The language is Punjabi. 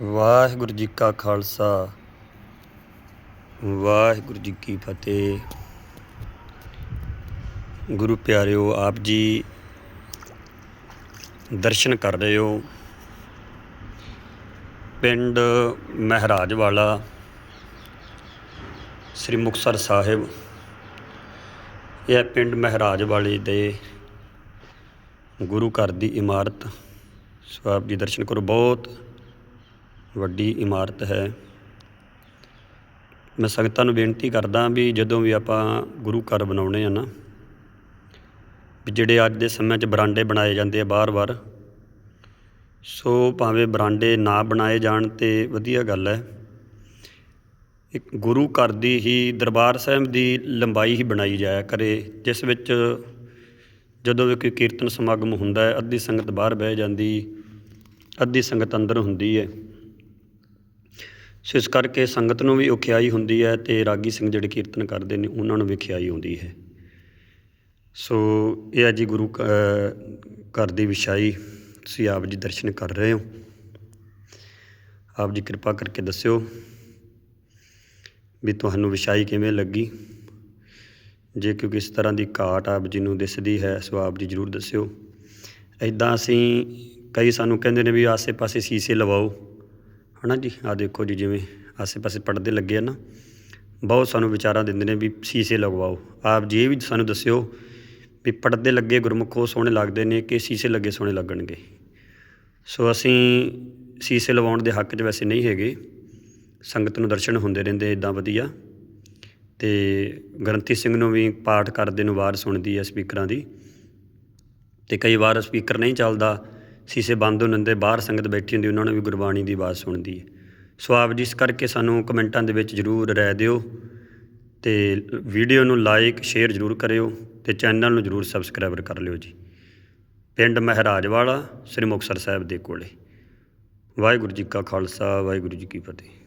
ਵਾਹਿਗੁਰੂ ਜੀ ਕਾ ਖਾਲਸਾ, ਵਾਹਿਗੁਰੂ ਜੀ ਕੀ ਫਤਿਹ। ਗੁਰੂ ਪਿਆਰਿਓ, ਆਪ ਜੀ ਦਰਸ਼ਨ ਕਰ ਰਹੇ ਹੋ। ਪਿੰਡ ਮਹਿਰਾਜ ਵਾਲਾ ਸ੍ਰੀ ਮੁਕਤਸਰ ਸਾਹਿਬ। ਇਹ ਪਿੰਡ ਮਹਿਰਾਜ ਵਾਲੇ ਦੇ ਗੁਰੂ ਘਰ ਦੀ ਇਮਾਰਤ। ਸੋ ਆਪ ਜੀ ਦਰਸ਼ਨ ਕਰੋ, ਬਹੁਤ ਵੱਡੀ ਇਮਾਰਤ ਹੈ। ਮੈਂ ਸੰਗਤਾਂ ਨੂੰ ਬੇਨਤੀ ਕਰਦਾ ਵੀ ਜਦੋਂ ਵੀ ਆਪਾਂ ਗੁਰੂ ਘਰ ਬਣਾਉਣੇ ਆ ਨਾ, ਵੀ ਜਿਹੜੇ ਅੱਜ ਦੇ ਸਮੇਂ 'ਚ ਬਰਾਂਡੇ ਬਣਾਏ ਜਾਂਦੇ ਆ ਬਾਰ-ਬਾਰ, ਸੋ ਭਾਵੇਂ ਬਰਾਂਡੇ ਨਾ ਬਣਾਏ ਜਾਣ ਤੇ ਵਧੀਆ ਗੱਲ ਹੈ। ਇੱਕ ਗੁਰੂ ਘਰ ਦੀ ਹੀ ਦਰਬਾਰ ਸਾਹਿਬ ਦੀ ਲੰਬਾਈ ਹੀ ਬਣਾਈ ਜਾਇਆ ਕਰੇ, ਜਿਸ ਵਿੱਚ ਜਦੋਂ ਵੀ ਕੋਈ ਕੀਰਤਨ ਸਮਾਗਮ ਹੁੰਦਾ ਹੈ, ਅੱਧੀ ਸੰਗਤ ਬਾਹਰ ਬਹਿ ਜਾਂਦੀ, ਅੱਧੀ ਸੰਗਤ ਅੰਦਰ ਹੁੰਦੀ ਹੈ। ਸੋ ਇਸ ਕਰਕੇ ਸੰਗਤ ਨੂੰ ਵੀ ਔਖਿਆਈ ਹੁੰਦੀ ਹੈ ਤੇ ਰਾਗੀ ਸਿੰਘ ਜਿਹੜੇ ਕੀਰਤਨ ਕਰਦੇ ਨੇ, ਉਹਨਾਂ ਨੂੰ ਵੀ ਔਖਿਆਈ ਹੁੰਦੀ ਹੈ। ਸੋ ਇਹ ਹੈ ਜੀ ਗੁਰੂ ਘ- ਘਰ ਦੀ ਵਿਛਾਈ। ਤੁਸੀਂ ਆਪ ਜੀ ਦਰਸ਼ਨ ਕਰ ਰਹੇ ਹੋ। ਆਪ ਜੀ ਕਿਰਪਾ ਕਰਕੇ ਦੱਸਿਓ ਵੀ ਤੁਹਾਨੂੰ ਵਿਛਾਈ ਕਿਵੇਂ ਲੱਗੀ। ਜੇ ਕੋਈ ਕਿਸ ਤਰ੍ਹਾਂ ਦੀ ਘਾਟ ਆਪ ਜੀ ਨੂੰ ਦਿਸਦੀ ਹੈ, ਸੋ ਆਪ ਜੀ ਜ਼ਰੂਰ ਦੱਸਿਓ। ਇਦਾਂ ਅਸੀਂ ਕਈ ਸਾਨੂੰ ਕਹਿੰਦੇ ਨੇ ਵੀ ਆਸੇ-ਪਾਸੇ ਸ਼ੀਸ਼ੇ ਲਵਾਓ। ਹਨਾ ਜੀ? ਆ ਦੇਖੋ ਜੀ, ਜਿਵੇਂ ਆਸੇ-ਪਾਸੇ ਪਰਦੇ ਲੱਗੇ ਆ ਨਾ, ਬਹੁਤ ਸਾਨੂੰ ਵਿਚਾਰਾਂ ਦਿੰਦੇ ਨੇ ਵੀ ਸ਼ੀਸ਼ੇ ਲਗਵਾਓ। ਆਪ ਜੀ ਇਹ ਵੀ ਸਾਨੂੰ ਦੱਸਿਓ ਵੀ ਪਰਦੇ ਲੱਗੇ ਗੁਰਮੁਖੋ ਸੋਹਣੇ ਲੱਗਦੇ ਨੇ ਕਿ ਸ਼ੀਸ਼ੇ ਲੱਗੇ ਸੋਹਣੇ ਲੱਗਣਗੇ? ਸੋ ਅਸੀਂ ਸ਼ੀਸ਼ੇ ਲਵਾਉਣ ਦੇ ਹੱਕ 'ਚ ਵੈਸੇ ਨਹੀਂ ਹੈਗੇ। ਸੰਗਤ ਨੂੰ ਦਰਸ਼ਨ ਹੁੰਦੇ ਰਹਿੰਦੇ ਇਦਾਂ ਵਧੀਆ। ਤੇ ਗ੍ਰੰਥੀ ਸਿੰਘ ਨੂੰ ਵੀ ਪਾਠ ਕਰਦੇ ਨੂੰ ਆਵਾਜ਼ ਸੁਣਦੀ ਹੈ ਸਪੀਕਰਾਂ ਦੀ। ਤੇ ਕਈ ਵਾਰ ਸਪੀਕਰ ਨਹੀਂ ਚੱਲਦਾ। ਸ਼ੀਸ਼ੇ ਬੰਦ ਹੁੰਦੇ ਹੁੰਦੇ ਬਾਹਰ ਸੰਗਤ ਬੈਠੀ ਹੁੰਦੀ, ਉਹਨਾਂ ਨੂੰ ਵੀ ਗੁਰਬਾਣੀ ਦੀ ਆਵਾਜ਼ ਸੁਣਦੀ ਹੈ। ਸੋ ਆਪ ਜੀ, ਇਸ ਕਰਕੇ ਸਾਨੂੰ ਕਮੈਂਟਾਂ ਦੇ ਵਿੱਚ ਜਰੂਰ ਰਹਿ ਦਿਓ ਤੇ ਵੀਡੀਓ ਨੂੰ ਲਾਈਕ, ਸ਼ੇਅਰ ਜਰੂਰ ਕਰਿਓ ਤੇ ਚੈਨਲ ਨੂੰ ਜਰੂਰ ਸਬਸਕ੍ਰਾਈਬਰ ਕਰ ਲਿਓ ਜੀ। ਪਿੰਡ ਮਹਿਰਾਜ ਵਾਲਾ ਸ੍ਰੀ ਮੁਕਤਸਰ ਸਾਹਿਬ ਦੇ ਕੋਲੇ। ਵਾਹਿਗੁਰੂ ਜੀ ਕਾ ਖਾਲਸਾ, ਵਾਹਿਗੁਰੂ ਜੀ ਕੀ ਫਤਿਹ।